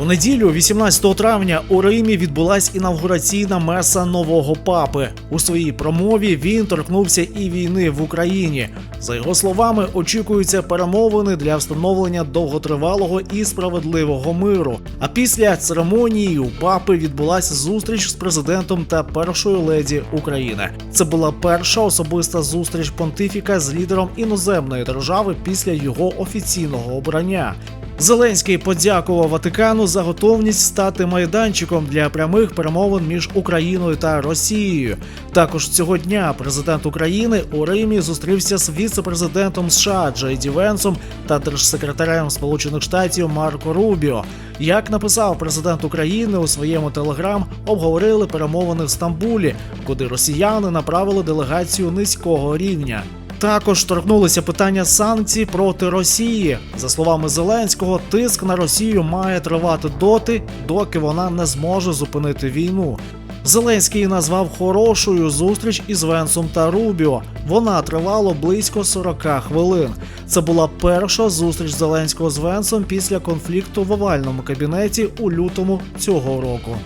У неділю, 18 травня, у Римі відбулась інавгураційна меса нового папи. У своїй промові він торкнувся і війни в Україні. За його словами, очікуються перемовини для встановлення довготривалого і справедливого миру. А після церемонії у папи відбулася зустріч з президентом та першою леді України. Це була перша особиста зустріч понтифіка з лідером іноземної держави після його офіційного обрання. Зеленський подякував Ватикану за готовність стати майданчиком для прямих перемовин між Україною та Росією. Також цього дня президент України у Римі зустрівся з віце-президентом США Джей Ді Венсом та держсекретарем Сполучених Штатів Марко Рубіо. Як написав президент України у своєму телеграм, обговорили перемовини в Стамбулі, куди росіяни направили делегацію низького рівня. Також торкнулися питання санкцій проти Росії. За словами Зеленського, тиск на Росію має тривати доти, доки вона не зможе зупинити війну. Зеленський назвав хорошою зустріч із Венсом та Рубіо. Вона тривала близько 40 хвилин. Це була перша зустріч Зеленського з Венсом після конфлікту в овальному кабінеті у лютому цього року.